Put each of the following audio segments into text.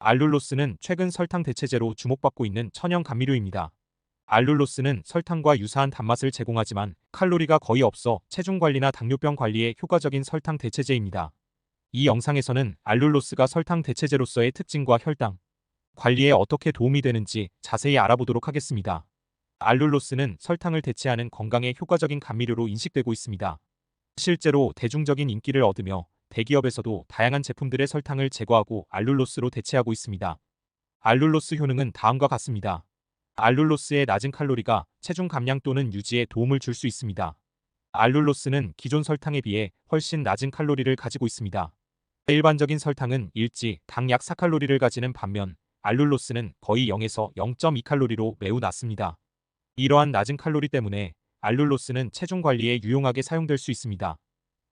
알룰로스는 최근 설탕 대체제로 주목받고 있는 천연 감미료입니다. 알룰로스는 설탕과 유사한 단맛을 제공하지만 칼로리가 거의 없어 체중 관리나 당뇨병 관리에 효과적인 설탕 대체제입니다. 이 영상에서는 알룰로스가 설탕 대체제로서의 특징과 혈당 관리에 어떻게 도움이 되는지 자세히 알아보도록 하겠습니다. 알룰로스는 설탕을 대체하는 건강에 효과적인 감미료로 인식되고 있습니다. 실제로 대중적인 인기를 얻으며 대기업에서도 다양한 제품들의 설탕을 제거하고 알룰로스로 대체하고 있습니다. 알룰로스 효능은 다음과 같습니다. 알룰로스의 낮은 칼로리가 체중 감량 또는 유지에 도움을 줄 수 있습니다. 알룰로스는 기존 설탕에 비해 훨씬 낮은 칼로리를 가지고 있습니다. 일반적인 설탕은 일지 당약 4칼로리를 가지는 반면 알룰로스는 거의 0에서 0.2칼로리로 매우 낮습니다. 이러한 낮은 칼로리 때문에 알룰로스는 체중 관리에 유용하게 사용될 수 있습니다.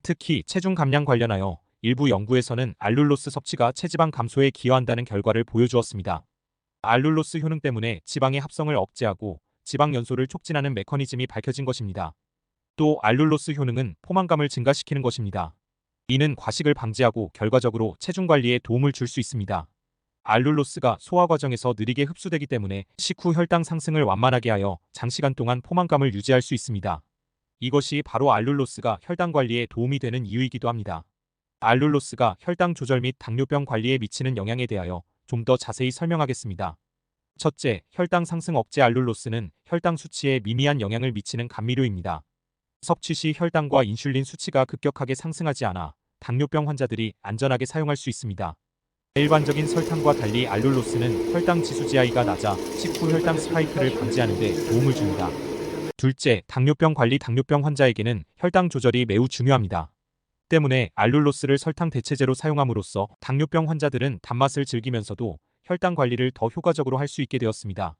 특히 체중 감량 관련하여 일부 연구에서는 알룰로스 섭취가 체지방 감소에 기여한다는 결과를 보여주었습니다. 알룰로스 효능 때문에 지방의 합성을 억제하고 지방 연소를 촉진하는 메커니즘이 밝혀진 것입니다. 또 알룰로스 효능은 포만감을 증가시키는 것입니다. 이는 과식을 방지하고 결과적으로 체중 관리에 도움을 줄 수 있습니다. 알룰로스가 소화 과정에서 느리게 흡수되기 때문에 식후 혈당 상승을 완만하게 하여 장시간 동안 포만감을 유지할 수 있습니다. 이것이 바로 알룰로스가 혈당 관리에 도움이 되는 이유이기도 합니다. 알룰로스가 혈당 조절 및 당뇨병 관리에 미치는 영향에 대하여 좀 더 자세히 설명하겠습니다. 첫째, 혈당 상승 억제 알룰로스는 혈당 수치에 미미한 영향을 미치는 감미료입니다. 섭취 시 혈당과 인슐린 수치가 급격하게 상승하지 않아 당뇨병 환자들이 안전하게 사용할 수 있습니다. 일반적인 설탕과 달리 알룰로스는 혈당 지수 GI가 낮아 식후 혈당 스파이크를 방지하는 데 도움을 줍니다. 둘째, 당뇨병 관리 당뇨병 환자에게는 혈당 조절이 매우 중요합니다. 때문에 알룰로스를 설탕 대체제로 사용함으로써 당뇨병 환자들은 단맛을 즐기면서도 혈당 관리를 더 효과적으로 할 수 있게 되었습니다.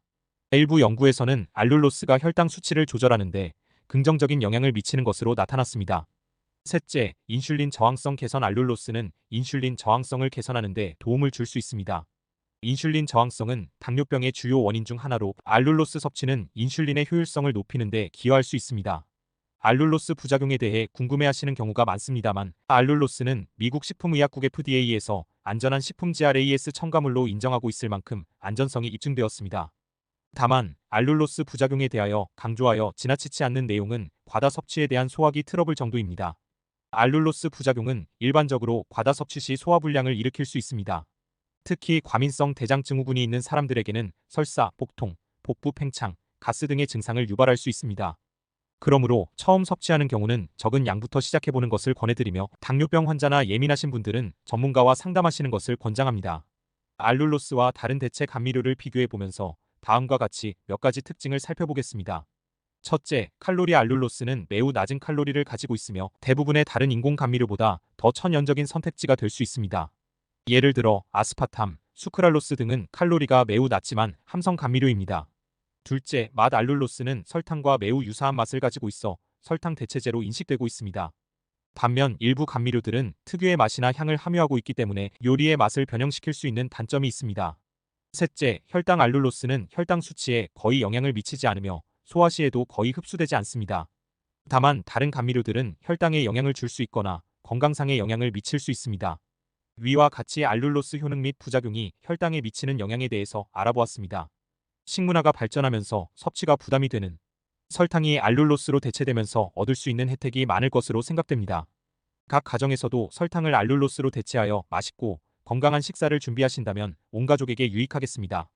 일부 연구에서는 알룰로스가 혈당 수치를 조절하는데 긍정적인 영향을 미치는 것으로 나타났습니다. 셋째, 인슐린 저항성 개선 알룰로스는 인슐린 저항성을 개선하는 데 도움을 줄 수 있습니다. 인슐린 저항성은 당뇨병의 주요 원인 중 하나로 알룰로스 섭취는 인슐린의 효율성을 높이는 데 기여할 수 있습니다. 알룰로스 부작용에 대해 궁금해하시는 경우가 많습니다만 알룰로스는 미국 식품의약국 FDA에서 안전한 식품 GRAS 첨가물로 인정하고 있을 만큼 안전성이 입증되었습니다. 다만 알룰로스 부작용에 대하여 강조하여 지나치지 않는 내용은 과다 섭취에 대한 소화기 트러블 정도입니다. 알룰로스 부작용은 일반적으로 과다 섭취 시 소화불량을 일으킬 수 있습니다. 특히 과민성 대장증 후군이 있는 사람들에게는 설사, 복통, 복부 팽창, 가스 등의 증상을 유발할 수 있습니다. 그러므로 처음 섭취하는 경우는 적은 양부터 시작해보는 것을 권해드리며 당뇨병 환자나 예민하신 분들은 전문가와 상담하시는 것을 권장합니다. 알룰로스와 다른 대체 감미료를 비교해보면서 다음과 같이 몇 가지 특징을 살펴보겠습니다. 첫째, 칼로리 알룰로스는 매우 낮은 칼로리를 가지고 있으며 대부분의 다른 인공 감미료보다 더 천연적인 선택지가 될 수 있습니다. 예를 들어 아스파탐, 수크랄로스 등은 칼로리가 매우 낮지만 함성 감미료입니다. 둘째, 맛 알룰로스는 설탕과 매우 유사한 맛을 가지고 있어 설탕 대체제로 인식되고 있습니다. 반면 일부 감미료들은 특유의 맛이나 향을 함유하고 있기 때문에 요리의 맛을 변형시킬 수 있는 단점이 있습니다. 셋째, 혈당 알룰로스는 혈당 수치에 거의 영향을 미치지 않으며 소화 시에도 거의 흡수되지 않습니다. 다만 다른 감미료들은 혈당에 영향을 줄 수 있거나 건강상의 영향을 미칠 수 있습니다. 위와 같이 알룰로스 효능 및 부작용이 혈당에 미치는 영향에 대해서 알아보았습니다. 식문화가 발전하면서 섭취가 부담이 되는 설탕이 알룰로스로 대체되면서 얻을 수 있는 혜택이 많을 것으로 생각됩니다. 각 가정에서도 설탕을 알룰로스로 대체하여 맛있고 건강한 식사를 준비하신다면 온 가족에게 유익하겠습니다.